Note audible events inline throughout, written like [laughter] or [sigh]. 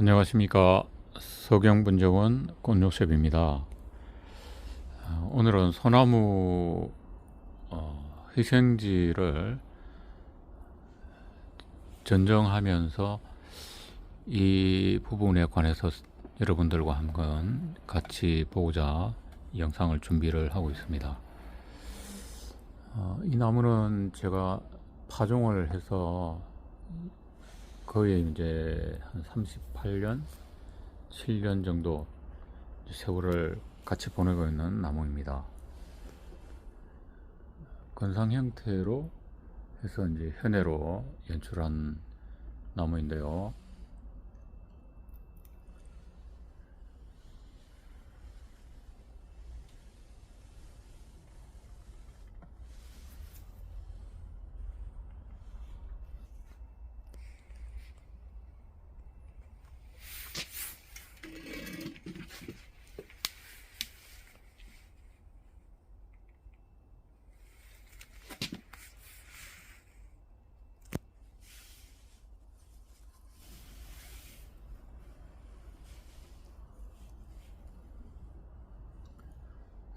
안녕하십니까. 서경분정원 꽃요셉입니다. 어, 오늘은 소나무 어, 희생지를 전정하면서 이 부분에 관해서 여러분들과 한번 같이 보고자 이 영상을 준비를 하고 있습니다. 어, 이 나무는 제가 파종을 해서 거의 이제 한 38년, 7년 정도 세월을 같이 보내고 있는 나무입니다. 건상 형태로 해서 이제 현해로 연출한 나무인데요.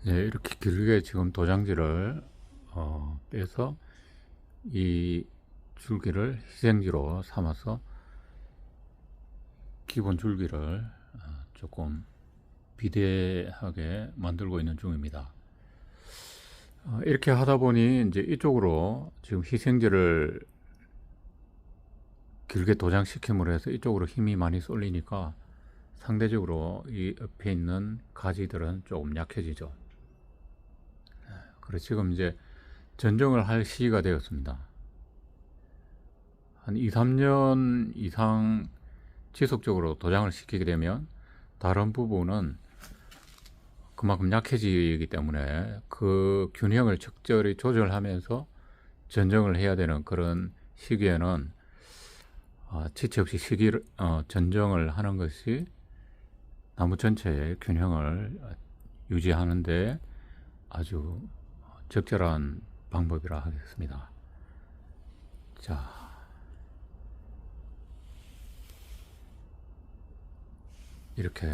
네, 이렇게 길게 지금 도장지를 어, 빼서 이 줄기를 희생지로 삼아서 기본 줄기를 어, 조금 비대하게 만들고 있는 중입니다. 어, 이렇게 하다 보니 이제 이쪽으로 지금 희생지를 길게 도장시킴으로 해서 이쪽으로 힘이 많이 쏠리니까 상대적으로 이 옆에 있는 가지들은 조금 약해지죠. 그래서 지금 이제 전정을 할 시기가 되었습니다. 한 2, 3년 이상 지속적으로 도장을 시키게 되면 다른 부분은 그만큼 약해지기 때문에 그 균형을 적절히 조절하면서 전정을 해야 되는 그런 시기에는 어, 지체 없이 시기를 어, 전정을 하는 것이 나무 전체의 균형을 유지하는데 아주 적절한 방법이라 하겠습니다. 자, 이렇게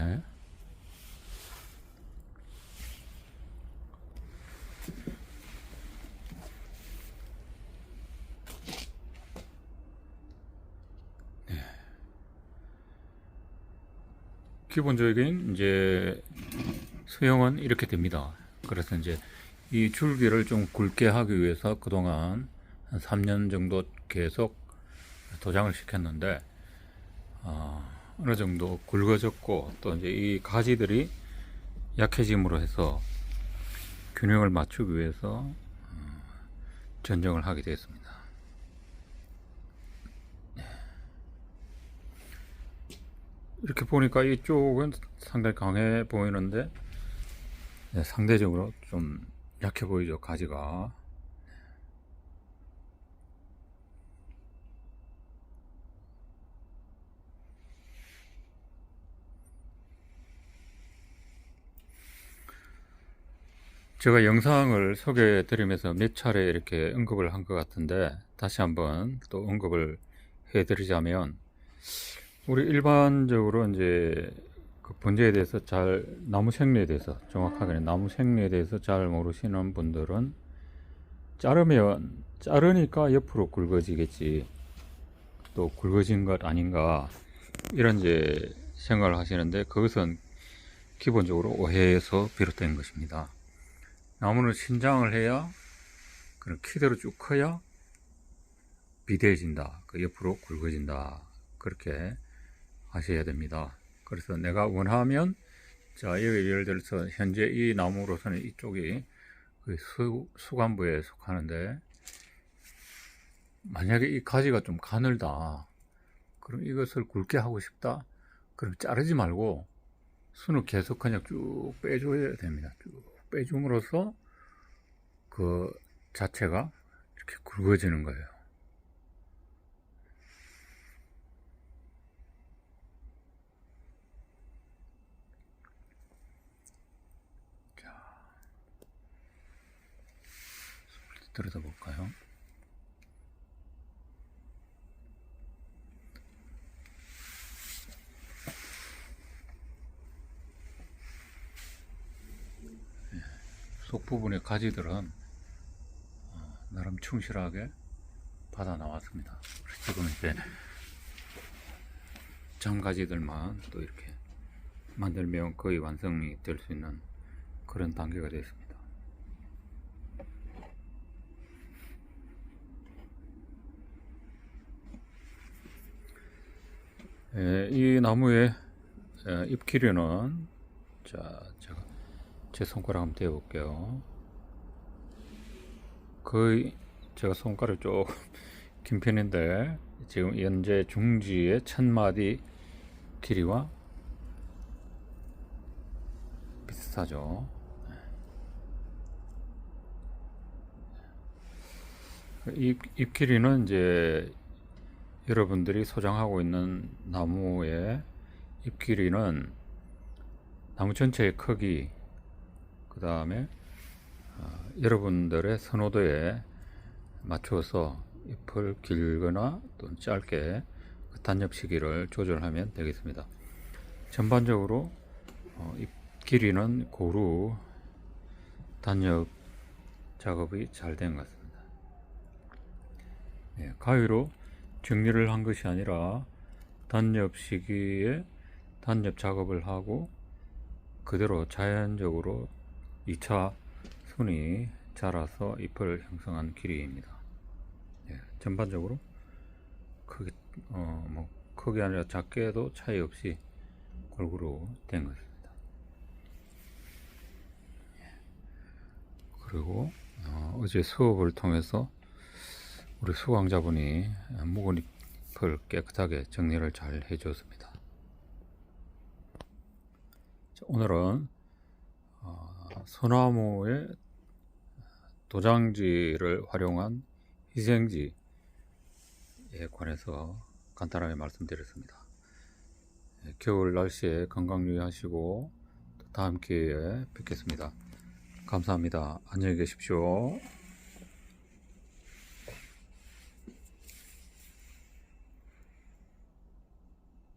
네. 기본적인 이제 수영은 이렇게 됩니다. 그래서 이제 이 줄기를 좀 굵게 하기 위해서 그동안 한 3년 정도 계속 도장을 시켰는데 어, 어느 정도 굵어졌고 또 이제 이 가지들이 약해짐으로 해서 균형을 맞추기 위해서 어, 전정을 하게 되었습니다. 네. 이렇게 보니까 이쪽은 상당히 강해 보이는데 네, 상대적으로 좀 약해 보이죠 가지가? 제가 영상을 소개해 드리면서 몇 차례 이렇게 언급을 한 것 같은데 다시 한번 또 언급을 해 드리자면 우리 일반적으로 이제 그 번제에 대해서 잘 나무 생리에 대해서 정확하게 나무 생리에 대해서 잘 모르시는 분들은 자르면 자르니까 옆으로 굵어지겠지 또 굵어진 것 아닌가 이런 이제 생각을 하시는데 그것은 기본적으로 오해에서 비롯된 것입니다. 나무는 신장을 해야 그런 키대로 쭉 커야 비대해진다. 그 옆으로 굵어진다. 그렇게 하셔야 됩니다. 그래서 내가 원하면 자 여기 예를 들어서 현재 이 나무로서는 이쪽이 그 수, 수간부에 속하는데 만약에 이 가지가 좀 가늘다 그럼 이것을 굵게 하고 싶다 그럼 자르지 말고 순을 계속 그냥 쭉 빼줘야 됩니다. 쭉 빼줌으로써 그 자체가 이렇게 굵어지는 거예요 들여다볼까요? 예, 속부분의 가지들은 어, 나름 충실하게 받아 나왔습니다. 지금 이제 장가지들만 또 이렇게 만들면 거의 완성이 될 수 있는 그런 단계가 됐습니다. 예, 이 나무의 예, 잎 길이는 자 제가 제 손가락 한번 대어 볼게요. 거의 제가 손가락 조금 [laughs] 긴 편인데 지금 현재 중지의 천 마디 길이와 비슷하죠. 잎, 잎 길이는 이제 여러분들이 소장하고 있는 나무의 잎 길이는 나무 전체의 크기, 그 다음에 여러분들의 선호도에 맞추어서 잎을 길거나 또는 짧게 그 단엽 시기를 조절하면 되겠습니다. 전반적으로 어, 잎 길이는 고루 단엽 작업이 잘 된 것 같습니다. 예, 가위로 정리를 한 것이 아니라 단엽 시기에 단엽 작업을 하고 그대로 자연적으로 2차 순이 자라서 잎을 형성한 길이입니다. 예, 전반적으로 크게 어, 뭐 크게 아니라 작게도 차이 없이 골고루 된 것입니다. 예. 그리고 어, 어제 수업을 통해서 우리 수강자분이 잎을 깨끗하게 정리를 잘 해주었습니다. 자, 오늘은 어, 소나무의 도장지를 활용한 희생지에 관해서 간단하게 말씀드렸습니다. 예, 겨울 날씨에 건강 유의하시고 또 다음 기회에 뵙겠습니다. 감사합니다. 안녕히 계십시오.